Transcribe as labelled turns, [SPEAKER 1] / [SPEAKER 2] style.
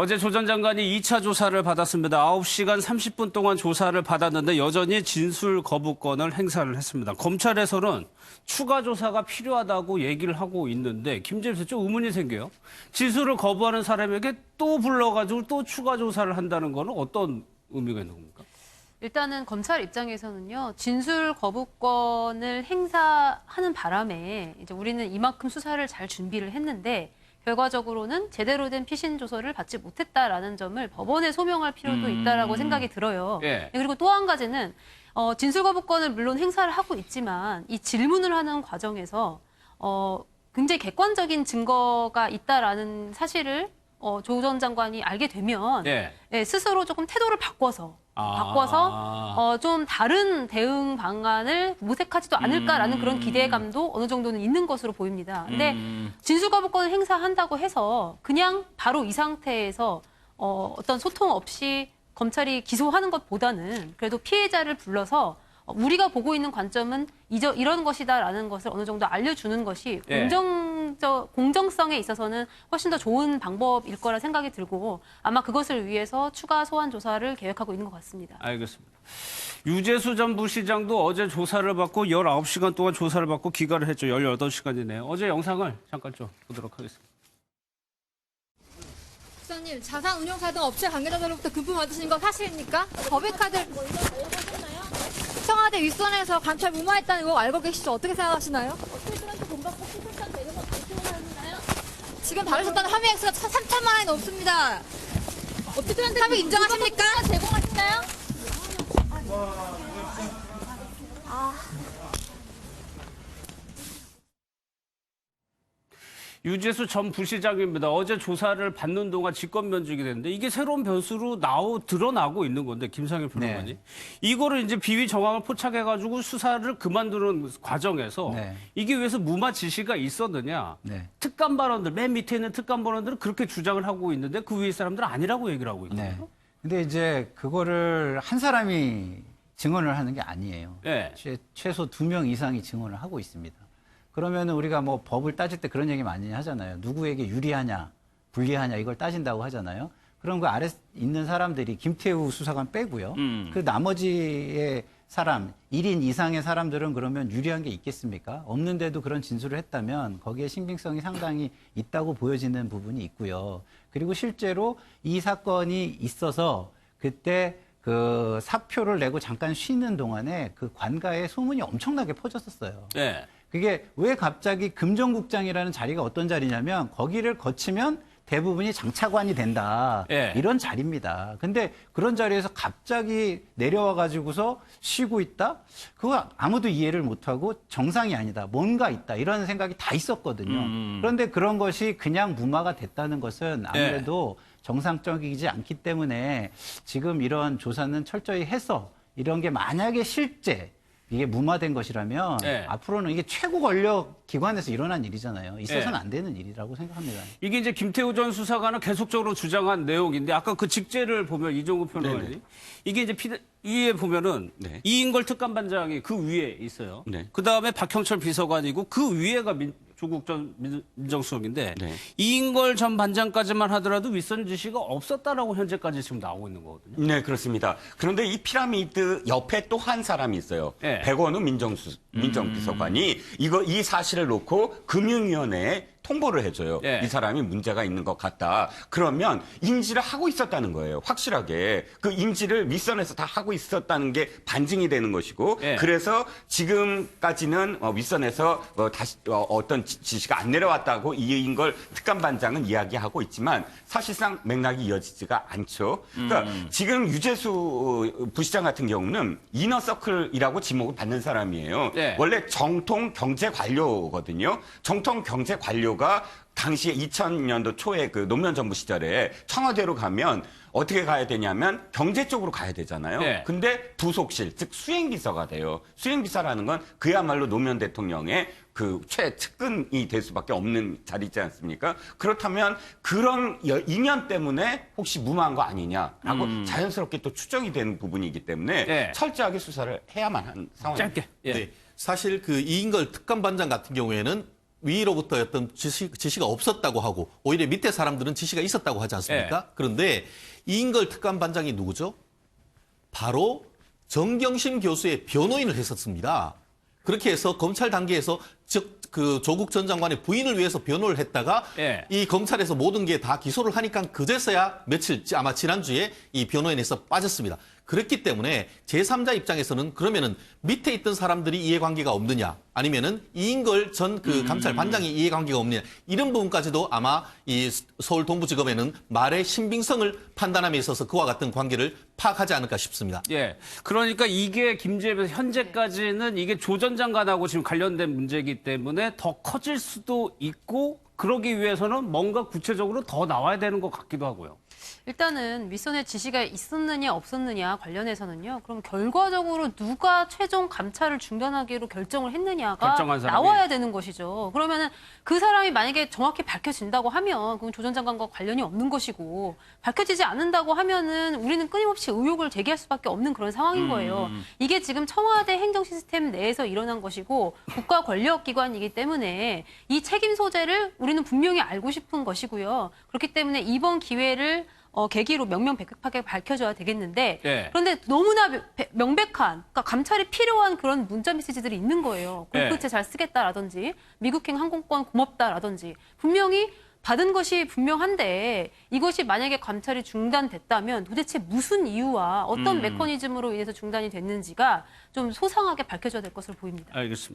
[SPEAKER 1] 어제 조 전 장관이 2차 조사를 받았습니다. 9시간 30분 동안 조사를 받았는데 여전히 진술 거부권을 행사를 했습니다. 검찰에서는 추가 조사가 필요하다고 얘기를 하고 있는데 김재수 좀 의문이 생겨요. 진술을 거부하는 사람에게 또 불러가지고 또 추가 조사를 한다는 거는 어떤 의미가 있는 겁니까?
[SPEAKER 2] 일단은 검찰 입장에서는요 진술 거부권을 행사하는 바람에 이제 우리는 이만큼 수사를 잘 준비를 했는데 결과적으로는 제대로 된 피신 조서를 받지 못했다라는 점을 법원에 소명할 필요도 있다라고 생각이 들어요.
[SPEAKER 1] 예.
[SPEAKER 2] 그리고 또 한 가지는 어, 진술 거부권을 물론 행사를 하고 있지만 이 질문을 하는 과정에서 어, 굉장히 객관적인 증거가 있다라는 사실을 어, 조전 장관이 알게 되면
[SPEAKER 1] 예.
[SPEAKER 2] 예, 스스로 조금 태도를 바꿔서
[SPEAKER 1] 아.
[SPEAKER 2] 바꿔서 어, 좀 다른 대응 방안을 모색하지도 않을까라는
[SPEAKER 1] 음.
[SPEAKER 2] 그런 기대감도 어느 정도는 있는 것으로 보입니다. 근데
[SPEAKER 1] 음.
[SPEAKER 2] 진술 거부권을 행사한다고 해서 그냥 바로 이 상태에서 어, 어떤 소통 없이 검찰이 기소하는 것보다는 그래도 피해자를 불러서 어, 우리가 보고 있는 관점은 이저, 이런 것이다라는 것을 어느 정도 알려주는 것이
[SPEAKER 1] 예.
[SPEAKER 2] 공정적 공정성에 있어서는 훨씬 더 좋은 방법일 거라 생각이 들고 아마 그것을 위해서 추가 소환 조사를 계획하고 있는 것 같습니다.
[SPEAKER 1] 알겠습니다. 유재수 전 부시장도 어제 조사를 받고 19시간 동안 조사를 받고 귀가를 했죠. 18시간이네요. 어제 영상을 잠깐 좀 보도록 하겠습니다.
[SPEAKER 3] 부장님 자산 운용사 등 업체 관계자들로부터 금품 받으신 거 사실입니까? 법인카드 청와대 윗선에서 감찰 무마했다는 거 알고 계시죠? 어떻게 생각하시나요? 지금 받으셨다는 함의 액수가 3천만 원이 넘습니다. 업체들한테 함의 인정하십니까? 제공하시나요?
[SPEAKER 1] 유재수 전 부시장입니다. 어제 조사를 받는 동안 직권 면직이 됐는데 이게 새로운 변수로 나오 드러나고 있는 건데 김상일 평론가님
[SPEAKER 4] 네.
[SPEAKER 1] 이거를 이제 비위 정황을 포착해 가지고 수사를 그만두는 과정에서
[SPEAKER 4] 네.
[SPEAKER 1] 이게 왜서 무마 지시가 있었느냐?
[SPEAKER 4] 네.
[SPEAKER 1] 특감 발언들 맨 밑에 있는 특감 발언들은 그렇게 주장을 하고 있는데 그 위에 사람들은 아니라고 얘기를 하고 있거든요.
[SPEAKER 4] 네. 근데 이제 그거를 한 사람이 증언을 하는 게 아니에요.
[SPEAKER 1] 네.
[SPEAKER 4] 최, 최소 두 명 이상이 증언을 하고 있습니다. 그러면은 우리가 뭐 법을 따질 때 그런 얘기 많이 하잖아요. 누구에게 유리하냐, 불리하냐 이걸 따진다고 하잖아요. 그럼 그 아래 있는 사람들이 김태우 수사관 빼고요.
[SPEAKER 1] 음.
[SPEAKER 4] 그 나머지의 사람, 1인 이상의 사람들은 그러면 유리한 게 있겠습니까? 없는데도 그런 진술을 했다면 거기에 신빙성이 상당히 있다고 보여지는 부분이 있고요. 그리고 실제로 이 사건이 있어서 그때 그 사표를 내고 잠깐 쉬는 동안에 그 관가에 소문이 엄청나게 퍼졌었어요.
[SPEAKER 1] 네.
[SPEAKER 4] 그게 왜 갑자기 금정국장이라는 자리가 어떤 자리냐면 거기를 거치면 대부분이 장차관이 된다.
[SPEAKER 1] 예.
[SPEAKER 4] 이런 자리입니다. 근데 그런 자리에서 갑자기 내려와 가지고서 쉬고 있다? 그거 아무도 이해를 못 하고 정상이 아니다. 뭔가 있다. 이런 생각이 다 있었거든요.
[SPEAKER 1] 음.
[SPEAKER 4] 그런데 그런 것이 그냥 무마가 됐다는 것은 아무래도 정상적이지 않기 때문에 지금 이런 조사는 철저히 해서 이런 게 만약에 실제 이게 무마된 것이라면
[SPEAKER 1] 네.
[SPEAKER 4] 앞으로는 이게 최고 권력 기관에서 일어난 일이잖아요. 있어서는
[SPEAKER 1] 네.
[SPEAKER 4] 안 되는 일이라고 생각합니다.
[SPEAKER 1] 이게 이제 김태우 전 수사관은 계속적으로 주장한 내용인데 아까 그 직제를 보면 이종구 평론가님 이게 이제 피, 위에 보면은
[SPEAKER 5] 네.
[SPEAKER 1] 이인걸 특감반장이 그 위에 있어요.
[SPEAKER 5] 네.
[SPEAKER 1] 그 다음에 박형철 비서관이고 그 위에가 민, 조국 전 민, 민정수석인데
[SPEAKER 5] 네.
[SPEAKER 1] 이인걸 전 반장까지만 하더라도 윗선 지시가 없었다라고 현재까지 지금 나오고 있는 거거든요.
[SPEAKER 5] 네, 그렇습니다. 그런데 이 피라미드 옆에 또 한 사람이 있어요.
[SPEAKER 1] 네.
[SPEAKER 5] 백원우 민정수, 민정비서관이 이거, 이 사실을 놓고 금융위원회에 통보를 해줘요.
[SPEAKER 1] 네.
[SPEAKER 5] 이 사람이 문제가 있는 것 같다. 그러면 인지를 하고 있었다는 거예요. 확실하게. 그 인지를 윗선에서 다 하고 있었다는 게 반증이 되는 것이고.
[SPEAKER 1] 네.
[SPEAKER 5] 그래서 지금까지는 어, 윗선에서 어, 다시 어, 떤 지시가 안 내려왔다고 이인 걸 특감 반장은 이야기하고 있지만 사실상 맥락이 이어지지가 않죠. 그러니까
[SPEAKER 1] 음.
[SPEAKER 5] 지금 유재수 부시장 같은 경우는 이너서클이라고 지목을 받는 사람이에요.
[SPEAKER 1] 네.
[SPEAKER 5] 원래 정통 경제 관료거든요. 정통 경제 관료 가 당시에 2000년도 초에 그 노무현 정부 시절에 청와대로 가면 어떻게 가야 되냐면 경제 쪽으로 가야 되잖아요.
[SPEAKER 1] 네.
[SPEAKER 5] 근데 부속실, 즉 수행비서가 돼요. 수행비서라는 건 그야말로 노무현 대통령의 그 최측근이 될 수밖에 없는 자리지 않습니까? 그렇다면 그런 여- 인연 때문에 혹시 무마한 거 아니냐라고 자연스럽게 또 추정이 되는 부분이기 때문에
[SPEAKER 1] 음. 네.
[SPEAKER 5] 철저하게 수사를 해야만 한 상황입니다.
[SPEAKER 1] 짧게. 예.
[SPEAKER 6] 네. 사실 그 이인걸 특감반장 같은 경우에는 위로부터 어떤 지시, 지시가 없었다고 하고 오히려 밑에 사람들은 지시가 있었다고 하지 않습니까? 그런데 이인걸 특감반장이 누구죠? 바로 정경심 교수의 변호인을 했었습니다. 그렇게 해서 검찰 단계에서 즉 그 조국 전 장관의 부인을 위해서 변호를 했다가
[SPEAKER 1] 예.
[SPEAKER 6] 이 검찰에서 모든 게 다 기소를 하니까 그제서야 며칠 아마 지난주에 이 변호인에서 빠졌습니다. 그렇기 때문에 제3자 입장에서는 그러면은 밑에 있던 사람들이 이해관계가 없느냐 아니면은 이인걸 전 그 감찰 반장이 이해관계가 없느냐 이런 부분까지도 아마 이 서울 동부지검에는 말의 신빙성을 판단함에 있어서 그와 같은 관계를 파악하지 않을까 싶습니다.
[SPEAKER 1] 예. 그러니까 이게 김재입에서 현재까지는 이게 조 전 장관하고 지금 관련된 문제이기 때문에 더 커질 수도 있고 그러기 위해서는 뭔가 구체적으로 더 나와야 되는 것 같기도 하고요.
[SPEAKER 2] 일단은 윗선의 지시가 있었느냐 없었느냐 관련해서는요. 그럼 결과적으로 누가 최종 감찰을 중단하기로 결정을 했느냐가
[SPEAKER 1] 결정한 사람이?
[SPEAKER 2] 나와야 되는 것이죠. 그러면은 그 사람이 만약에 정확히 밝혀진다고 하면 그건 조전 장관과 관련이 없는 것이고 밝혀지지 않는다고 하면은 우리는 끊임없이 의혹을 제기할 수밖에 없는 그런 상황인 거예요. 이게 지금 청와대 행정 시스템 내에서 일어난 것이고 국가 권력 기관이기 때문에 이 책임 소재를 우리는 분명히 알고 싶은 것이고요. 그렇기 때문에 이번 기회를 어, 계기로 명명백백하게 밝혀줘야 되겠는데
[SPEAKER 1] 예.
[SPEAKER 2] 그런데 너무나 명- 명백한 그러니까 감찰이 필요한 그런 문자 메시지들이 있는 거예요.
[SPEAKER 1] 예.
[SPEAKER 2] 골프채 잘 쓰겠다라든지 미국행 항공권 고맙다라든지 분명히 받은 것이 분명한데 이것이 만약에 감찰이 중단됐다면 도대체 무슨 이유와 어떤 메커니즘으로 인해서 중단이 됐는지가 좀 소상하게 밝혀져야 될 것으로 보입니다.
[SPEAKER 1] 알겠습니다.